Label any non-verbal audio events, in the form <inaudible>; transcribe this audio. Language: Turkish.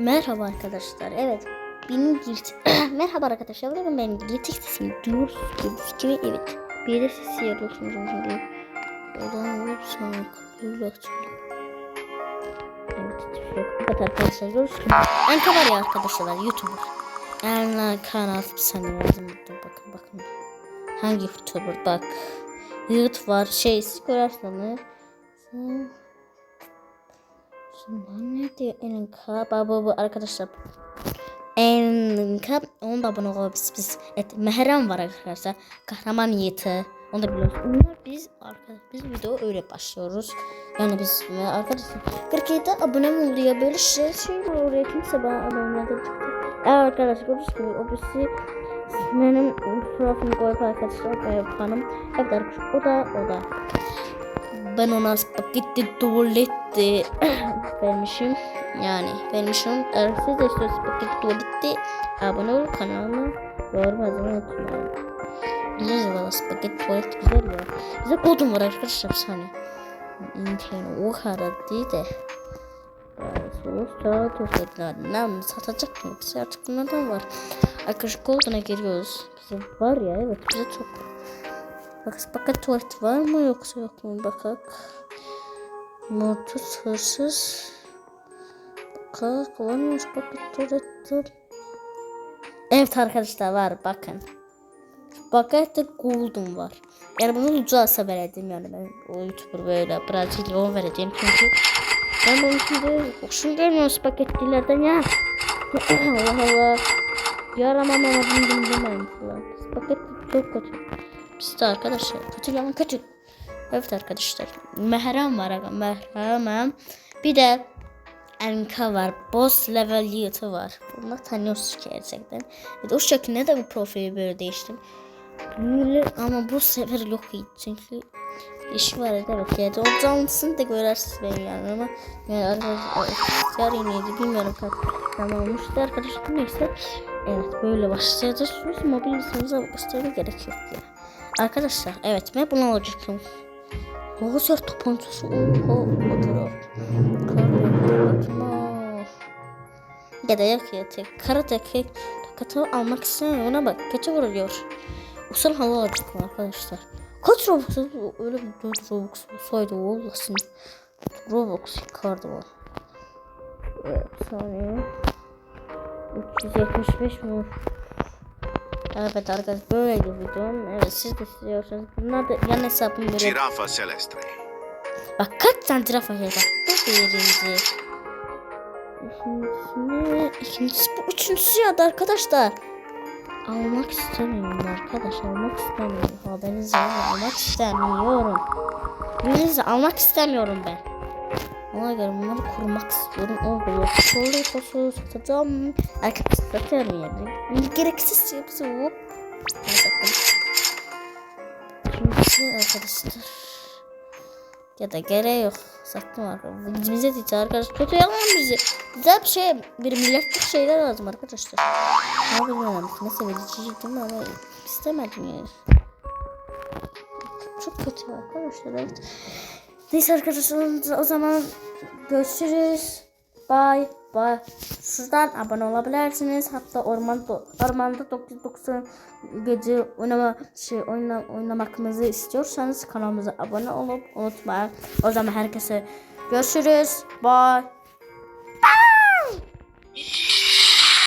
Merhaba arkadaşlar. Evet. Benim gilt... <clears throat> Merhaba arkadaşlar. Bakın benim giltik sesimi duyuyorsunuz. Gördüğünüz gibi evet. Bir yere sesi yapıyorsunuz. Şimdi. Oradan vurup sonra kapıyı. Evet. şey yok. Evet arkadaşlar görüyorsunuz. Anka var ya arkadaşlar. Youtuber. Erna kanal. Dur bakın bakın. Hangi Youtuber? Bak. Yığıt var. Şey siz görürseniz. Şimdi ne diyor Enka? Baba bu arkadaşlar. Onun da abone olabiliriz biz. Evet Mehrem var arkadaşlar. Kahraman Yiğit'i. Onu da biliyoruz. Onlar biz arkadaşlar biz video öyle başlıyoruz. Yani biz ve arkadaşlar 47 abone mi oluyor böyle şey şey oraya kimse bana abone çıktı. Evet arkadaşlar gördüğünüz gibi o birisi benim profilimi koyup arkadaşlar o yapanım. Evet arkadaşlar o da o da ben ona spagetti tuvalette <clears throat> vermişim. Yani vermişim. Eğer siz de istiyorsanız spagetti tuvalette abone ol kanalıma görmezden unutmayın. Biliriz valla spagetti tuvalet güzel ya. Bize kodum var arkadaşlar bir saniye. İnternet o kadar değil de. Sonuçta tufeklerden satacak mı? Bize artık bunlardan var. Arkadaşlar koduna giriyoruz. Bize var ya evet bize çok Bak bakın tuvalet var mı yoksa yok mu bakak. Mortus hırsız. Bakak var mı bakın tuvalet. Evet arkadaşlar var bakın. Bakakta Golden var. Yani bunu ucuzsa veredim yani ben o YouTuber böyle Brezilya onu vereceğim çünkü ben bunu şimdi hoşum gelmiyor spagettilerden ya. Allah Allah. Yaramam ama bunu dinlemem falan. Spagetti çok kötü. İşte arkadaşlar kötü yalan kötü. Evet arkadaşlar. Mehrem var Mehrem'em. Bir de Enka var. Boss level yıtı var. Bunlar tanıyorsunuz gerçekten. Evet, o şekilde neden bu profili böyle değiştim? Böyle ama bu sefer yok iyi. Çünkü işi var evet. Yani o canlısını da görürsünüz benim yani ama yani arkadaşlar yeniydi bilmiyorum kaç zaman olmuştu arkadaşlar neyse. Evet böyle başlayacağız. Mobil bilgisayarınıza başlamaya gerek yok ya. Arkadaşlar evet ben bunu alacaktım. Lazer tabancası. Oha fotoğraf. Ya da yok ya tek kara tek takatı almak istemiyorum ona bak kaça vuruyor. Usul hava alacaktım arkadaşlar. Kaç Robux öyle bir 4 Robux olsaydı olasın. Robux yıkardı o. Evet saniye. 375 mi? Evet arkadaşlar böyle videom. Evet siz de istiyorsanız bunlar da yan hesabım böyle. Girafa celestre. Bak kaç tane tirafa var. Bu birinci. İkincisi bu üçüncüsü ya da arkadaşlar. Almak istemiyorum arkadaş almak istemiyorum. Haberiniz var almak istemiyorum. Birinizi almak istemiyorum ben. Ona göre bunları kurmak istiyorum. O böyle soruyu soruyu satacağım. Arkadaşlar satıyorum yani. Gereksiz yapısı hop. Çünkü arkadaşlar. Ya da gereği yok. Sattım arkadaşlar. Bize değil arkadaşlar. Kötü yalan bizi. Güzel bir şey. Bir milyarlık şeyler lazım arkadaşlar. Ne bilmiyorum. Nasıl vereceğim ama istemedim yani. Çok kötü arkadaşlar. Evet. Neyse arkadaşlar o zaman görüşürüz. Bye bye. Sizden abone olabilirsiniz. Hatta ormanda ormanda 990 gece oynama şey oyna, oynamakımızı istiyorsanız kanalımıza abone olup unutmayın. O zaman herkese görüşürüz. Bye. Bye.